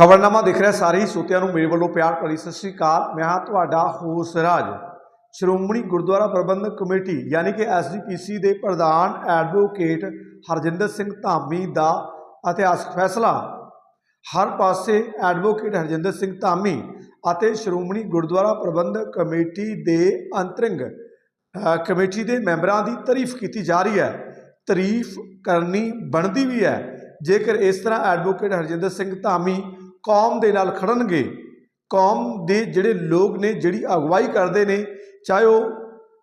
ਖਬਰਨਾਮਾ ਦੇਖ ਰਿਹਾ, ਸਾਰੇ ਹੀ ਸੋਤਿਆਂ ਨੂੰ ਮੇਰੇ ਵੱਲੋਂ ਪਿਆਰ ਭਰੀ ਸਤਿ ਸ੍ਰੀ ਅਕਾਲ। ਮੈਂ ਹਾਂ ਤੁਹਾਡਾ ਹੋਸ ਰਾਜ। ਸ਼੍ਰੋਮਣੀ ਗੁਰਦੁਆਰਾ ਪ੍ਰਬੰਧਕ ਕਮੇਟੀ, ਯਾਨੀ ਕਿ ਐਸਜੀਪੀਸੀ ਦੇ ਪ੍ਰਧਾਨ ਐਡਵੋਕੇਟ ਹਰਜਿੰਦਰ ਸਿੰਘ ਧਾਮੀ ਦਾ ਇਤਿਹਾਸਕ ਫੈਸਲਾ। ਹਰ ਪਾਸੇ ਐਡਵੋਕੇਟ ਹਰਜਿੰਦਰ ਸਿੰਘ ਧਾਮੀ ਅਤੇ ਸ਼੍ਰੋਮਣੀ ਗੁਰਦੁਆਰਾ ਪ੍ਰਬੰਧਕ ਕਮੇਟੀ ਦੇ ਅੰਤਰਿੰਗ ਕਮੇਟੀ ਦੇ ਮੈਂਬਰਾਂ ਦੀ ਤਾਰੀਫ ਕੀਤੀ ਜਾ ਰਹੀ ਹੈ। ਤਾਰੀਫ ਕਰਨੀ ਬਣਦੀ ਵੀ ਹੈ। ਜੇਕਰ ਇਸ ਤਰ੍ਹਾਂ ਐਡਵੋਕੇਟ ਹਰਜਿੰਦਰ ਸਿੰਘ ਧਾਮੀ ਕੌਮ ਦੇ ਨਾਲ ਖੜਨਗੇ। ਕੌਮ ਦੇ ਜਿਹੜੇ ਲੋਕ ਨੇ, ਜਿਹੜੀ ਅਗਵਾਈ ਕਰਦੇ ਨੇ, ਚਾਹੇ ਉਹ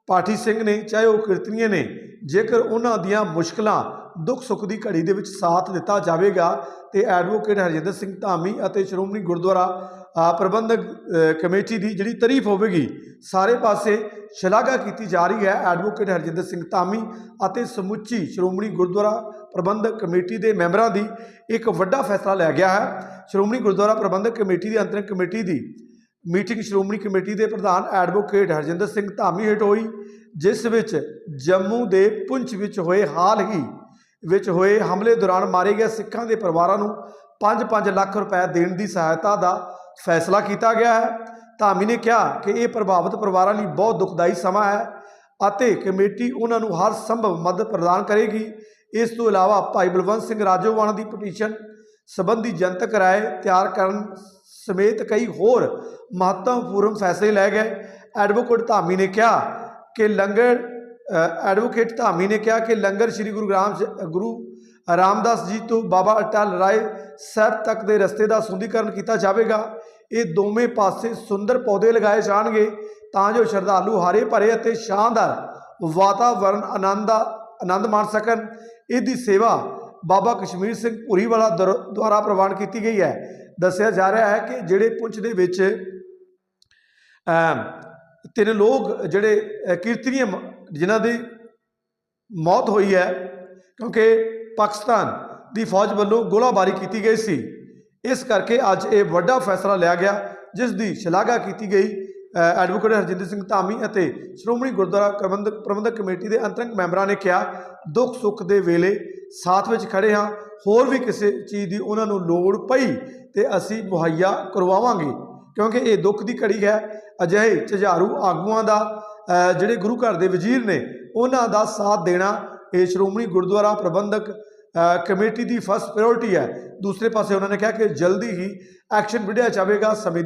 ਪਾਠੀ ਸਿੰਘ ਨੇ, ਚਾਹੇ ਉਹ ਕੀਰਤਨੀਏ ਨੇ, ਜੇਕਰ ਉਹਨਾਂ ਦੀਆਂ ਮੁਸ਼ਕਲਾਂ ਦੁੱਖ ਸੁੱਖ ਦੀ ਘੜੀ ਦੇ ਵਿੱਚ ਸਾਥ ਦਿੱਤਾ ਜਾਵੇਗਾ, ਤੇ ਐਡਵੋਕੇਟ ਹਰਜਿੰਦਰ ਸਿੰਘ ਧਾਮੀ ਅਤੇ ਸ਼੍ਰੋਮਣੀ ਗੁਰਦੁਆਰਾ ਪ੍ਰਬੰਧਕ ਕਮੇਟੀ ਦੀ ਜਿਹੜੀ ਤਾਰੀਫ ਹੋਵੇਗੀ, ਸਾਰੇ ਪਾਸੇ ਸ਼ਲਾਘਾ ਕੀਤੀ ਜਾ ਰਹੀ ਹੈ। ਐਡਵੋਕੇਟ ਹਰਜਿੰਦਰ ਸਿੰਘ ਧਾਮੀ ਅਤੇ ਸਮੁੱਚੀ ਸ਼੍ਰੋਮਣੀ ਗੁਰਦੁਆਰਾ ਪ੍ਰਬੰਧਕ ਕਮੇਟੀ ਦੇ ਮੈਂਬਰਾਂ ਦੀ ਇੱਕ ਵੱਡਾ ਫੈਸਲਾ ਲਿਆ ਗਿਆ ਹੈ। ਸ਼੍ਰੋਮਣੀ ਗੁਰਦੁਆਰਾ ਪ੍ਰਬੰਧਕ ਕਮੇਟੀ ਦੀ ਅੰਤਰਿਮ ਕਮੇਟੀ ਦੀ ਮੀਟਿੰਗ ਸ਼੍ਰੋਮਣੀ ਕਮੇਟੀ ਦੇ ਪ੍ਰਧਾਨ ਐਡਵੋਕੇਟ ਹਰਜਿੰਦਰ ਸਿੰਘ ਧਾਮੀ ਹੇਠ ਹੋਈ, ਜਿਸ ਵਿੱਚ ਜੰਮੂ ਦੇ ਪੁੰਛ ਵਿੱਚ ਹੋਏ ਹਾਲ ਹੀ ਵਿੱਚ ਹੋਏ ਹਮਲੇ ਦੌਰਾਨ ਮਾਰੇ ਗਏ ਸਿੱਖਾਂ ਦੇ ਪਰਿਵਾਰਾਂ ਨੂੰ 5-5 ਲੱਖ ਰੁਪਏ ਦੇਣ ਦੀ ਸਹਾਇਤਾ ਦਾ ਫੈਸਲਾ ਕੀਤਾ ਗਿਆ ਹੈ। ਧਾਮੀ ਨੇ ਕਿਹਾ ਕਿ ਇਹ ਪ੍ਰਭਾਵਿਤ ਪਰਿਵਾਰਾਂ ਲਈ ਬਹੁਤ ਦੁਖਦਾਈ ਸਮਾਂ ਹੈ ਅਤੇ ਕਮੇਟੀ ਉਹਨਾਂ ਨੂੰ ਹਰ ਸੰਭਵ ਮਦਦ ਪ੍ਰਦਾਨ ਕਰੇਗੀ। ਇਸ ਤੋਂ ਇਲਾਵਾ ਭਾਈ ਬਲਵੰਤ ਸਿੰਘ ਰਾਜੋਵਾਣਾ ਦੀ ਪਟੀਸ਼ਨ ਸੰਬੰਧੀ ਜਨਤਕ ਰਾਏ ਤਿਆਰ ਕਰਨ ਸਮੇਤ ਕਈ ਹੋਰ ਮਹੱਤਵਪੂਰਨ ਫੈਸਲੇ ਲਏ ਗਏ। ਐਡਵੋਕੇਟ ਧਾਮੀ ਨੇ ਕਿਹਾ ਕਿ ਲੰਗਰ ਐਡਵੋਕੇਟ ਧਾਮੀ ਨੇ ਕਿਹਾ ਕਿ ਲੰਗਰ ਸ੍ਰੀ ਗੁਰੂ ਗ੍ਰਾਮ ਗੁਰੂ ਰਾਮਦਾਸ ਜੀ ਤੋਂ ਬਾਬਾ ਅਟਲ ਰਾਏ ਸਾਹਿਬ ਤੱਕ ਦੇ ਰਸਤੇ ਦਾ ਸੁੰਦੀਕਰਨ ਕੀਤਾ ਜਾਵੇਗਾ। ਇਹ ਦੋਵੇਂ ਪਾਸੇ ਸੁੰਦਰ ਪੌਦੇ ਲਗਾਏ ਜਾਣਗੇ ਤਾਂ ਜੋ ਸ਼ਰਧਾਲੂ ਹਰੇ ਭਰੇ ਅਤੇ ਸ਼ਾਨਦਾਰ ਵਾਤਾਵਰਣ ਆਨੰਦ ਆਨੰਦ ਮਾਣ ਸਕਣ। ਇਹਦੀ ਸੇਵਾ ਬਾਬਾ ਕਸ਼ਮੀਰ ਸਿੰਘ ਭੁਰੀ ਵਾਲਾ ਦਰ- ਦੁਆਰਾ ਪ੍ਰਵਾਨ ਕੀਤੀ ਗਈ ਹੈ। ਦੱਸਿਆ ਜਾ ਰਿਹਾ ਹੈ ਕਿ ਜਿਹੜੇ ਪੁੰਛ ਦੇ ਵਿੱਚ ਤਿੰਨ ਲੋਕ ਜਿਹੜੇ ਅ, ਕੀਰਤਨੀਏ ਜਿਨ੍ਹਾਂ ਦੀ ਮੌਤ ਹੋਈ ਹੈ, ਕਿਉਂਕਿ ਪਾਕਿਸਤਾਨ ਦੀ ਫੌਜ ਵੱਲੋਂ ਗੋਲਾਬਾਰੀ ਕੀਤੀ ਗਈ ਸੀ। ਇਸ ਕਰਕੇ ਅੱਜ ਇਹ ਵੱਡਾ ਫੈਸਲਾ ਲਿਆ ਗਿਆ, ਜਿਸ ਦੀ ਸ਼ਲਾਘਾ ਕੀਤੀ ਗਈ ਐਡਵੋਕੇਟ ਹਰਜਿੰਦਰ ਸਿੰਘ ਧਾਮੀ ਅਤੇ ਸ਼੍ਰੋਮਣੀ ਗੁਰਦੁਆਰਾ ਪ੍ਰਬੰਧਕ ਪ੍ਰਬੰਧਕ ਕਮੇਟੀ ਦੇ ਅੰਤਰੰਗ ਮੈਂਬਰਾਂ ਨੇ ਕਿਹਾ, ਦੁੱਖ ਸੁੱਖ ਦੇ ਵੇਲੇ ਸਾਥ ਵਿੱਚ ਖੜੇ ਹਾਂ। ਹੋਰ ਵੀ ਕਿਸੇ ਚੀਜ਼ ਦੀ ਉਹਨਾਂ ਨੂੰ ਲੋੜ ਪਈ ਤੇ ਅਸੀਂ ਮੁਹੱਈਆ ਕਰਵਾਵਾਂਗੇ, ਕਿਉਂਕਿ ਇਹ ਦੁੱਖ ਦੀ ਘੜੀ ਹੈ। ਅਜਿਹੇ ਝੁਝਾਰੂ ਆਗੂਆਂ ਦਾ ਜਿਹੜੇ ਗੁਰੂ ਘਰ ਦੇ ਵਜ਼ੀਰ ਨੇ, ਉਹਨਾਂ ਦਾ ਸਾਥ ਦੇਣਾ ਇਹ ਸ਼੍ਰੋਮਣੀ ਗੁਰਦੁਆਰਾ ਪ੍ਰਬੰਧਕ ਕਮੇਟੀ ਦੀ ਫਸਟ ਪ੍ਰਾਇੋਰਟੀ ਹੈ। ਦੂਸਰੇ ਪਾਸੇ ਉਹਨਾਂ ਨੇ ਕਿਹਾ ਕਿ ਜਲਦੀ ਹੀ ਐਕਸ਼ਨ ਵਿਢਿਆ ਜਾਵੇਗਾ ਸਮੇਂ ਦੀ